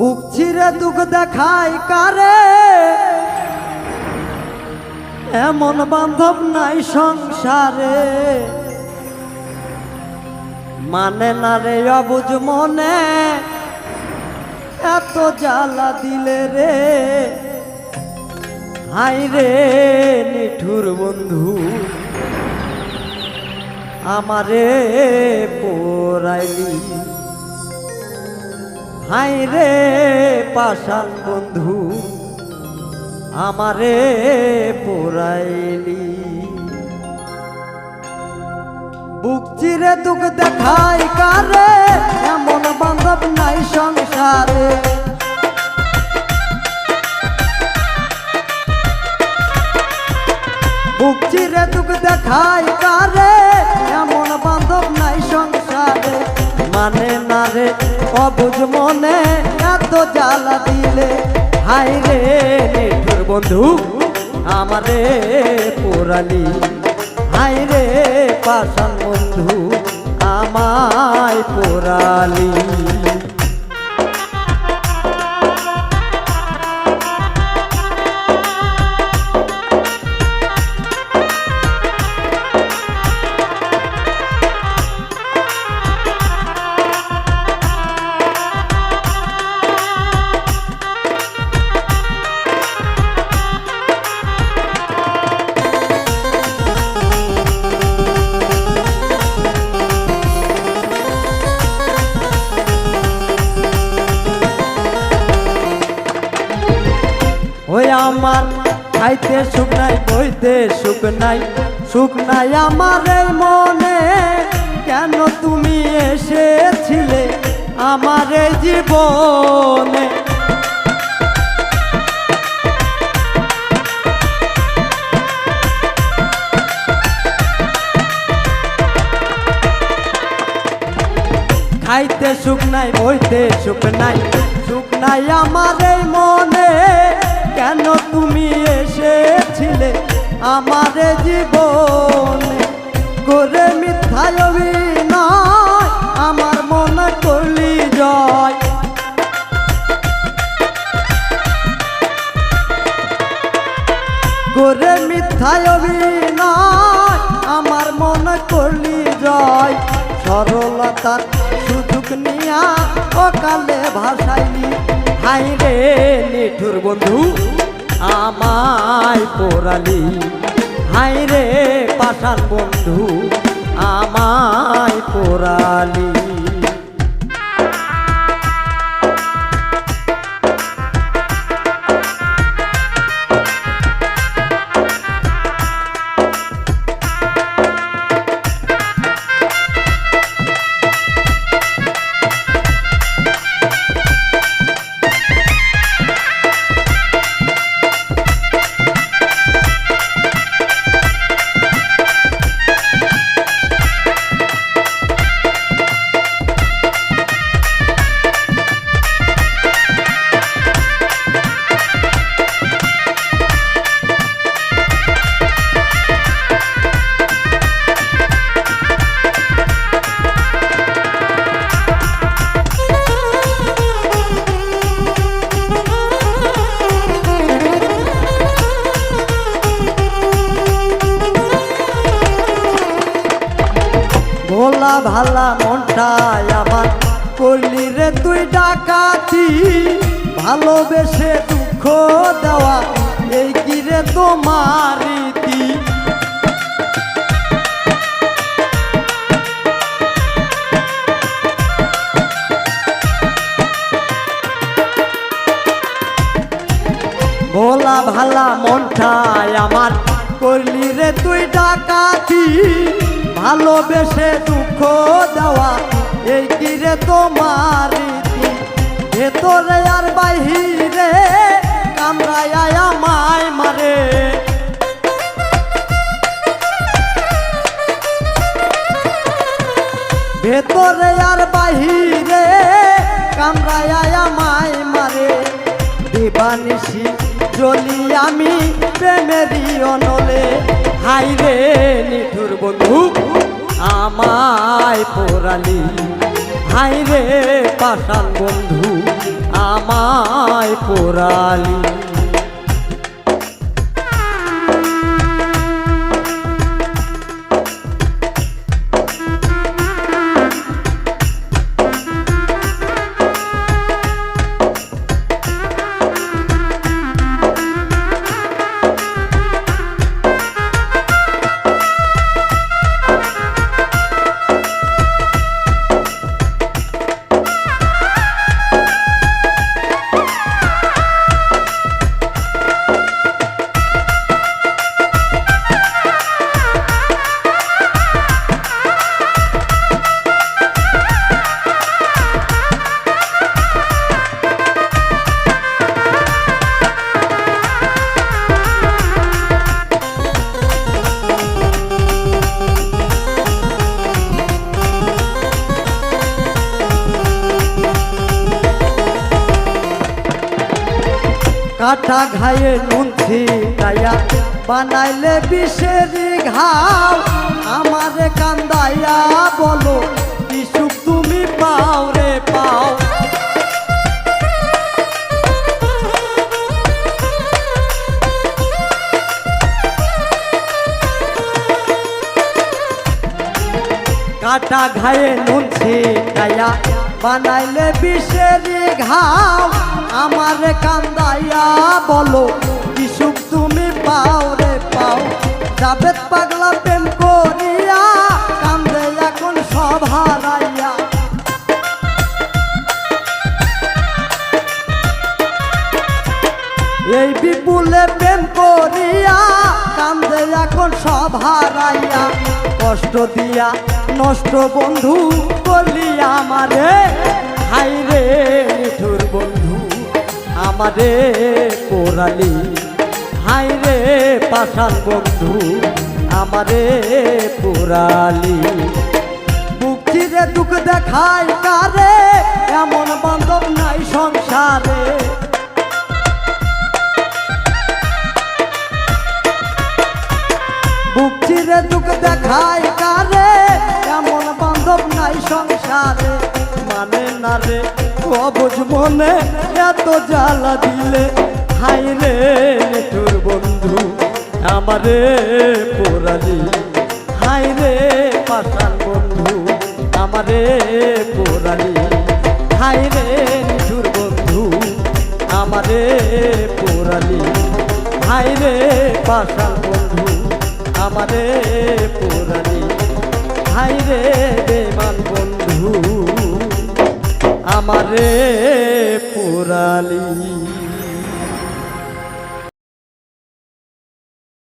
বুক ছিঁড়ে দুঃখ দেখাই কারে? এমন বান্ধব নাই সংসারে। মানে না রে অবুজ মনে, এত জ্বালা দিলে রে। হাই রে নিঠুর বন্ধু, আমারে পোরাইলি হাই রে পাশান বন্ধু, আমারে পোরাইলি বুক চিরে দুঃখ দেখাই কারে, এমন বান্ধব নাই সংসারে। বুক চিরে দুঃখ দেখাই রে অবুজ মনে এত জ্বালা দিলে। হাই রে নিঠুর বন্ধু, আমারে পোড়ালি। হাই রে পাশান বন্ধু, আমায় পোড়ালি। ওই আমার খাইতে সুখ নাই, বইতে সুখ নাই সুখ নাই আমার মনে। কেন তুমি এসেছিলে আমার জীবনে? খাইতে সুখ নাই, বইতে সুখ নাই সুখ নাই আমার মনে। কেন তুমি এসেছিলে আমার জীবনে? করে মিথ্যায় অভিনয়, আমার মনে করলি জয়। করে মিথ্যায় অভিনয়, আমার মনে করলি জয়। সরলতার সুযোগ নিয়া অকালে ভাসাইলি। হাই রে নিঠুর বন্ধু আমায় পোড়ালি। হাই রে পাশান বন্ধু আমায় পোড়ালি। ভোলা মনটাই আমার করলি রে তুই ডাকাতি। ভালোবেসে দুঃখ দেওয়া, এই কি রে তোমার ভোলা ভালা মনটাই আমার করলি রে তুই ডাকাতি। ভালোবেসে দুঃখ দেওয়া, এই কি রে তোমার ভেতরে আর বাহিরে কামরায় আমায় মারে। ভেতরে আর বাহিরে কামরায় আমায় মারে। দিবানিসি জ্বলি আমি প্রেমেরই অনলে। হাই রে নিঠুর বন্ধু আমায় পোড়ালি। হাই রে পাশান বন্ধু আমায় পোড়ালি। কাটা ঘায়ে নুন ছিটাইয়া বানাইলে বিষেরি ঘাও। আমারে কান্দাইয়া বলো কি তুমি পাও রে পাও। কাটা ঘায়ে নুন ছিটাইয়া বানাইলে বিশের ঘাও আমার কান্দাইয়া বলো কি সুখ তুমি পাও রে পাও। যাবে পাগলা প্রেম করিয়া কষ্ট দিয়া, নষ্ট বন্ধু করলি আমারে হাই রে মিঠুর বন্ধু আমারে পোড়ালি হাই রে পাশান বন্ধু আমারে পোড়ালি। বুক চিরে দুঃখ দেখাই কারে, এমন বান্ধব নাই সংসারে। বুক দুঃখ দেখাই কারে? এমন বান্ধব নাই সংসারে। মানে না রে? অবুঝ মনে এত জ্বালা দিলে। হাই রে তোর বন্ধু আমারে পোড়ালি। হাই রে পাশান বন্ধু আমারে পোড়ালি। হাই রে নিঠুর বন্ধু আমারে পোড়ালি। হাই রে পাশান বন্ধু আমারে পুরানি। হাই রে বেমান বন্ধু আমারে পোড়ালি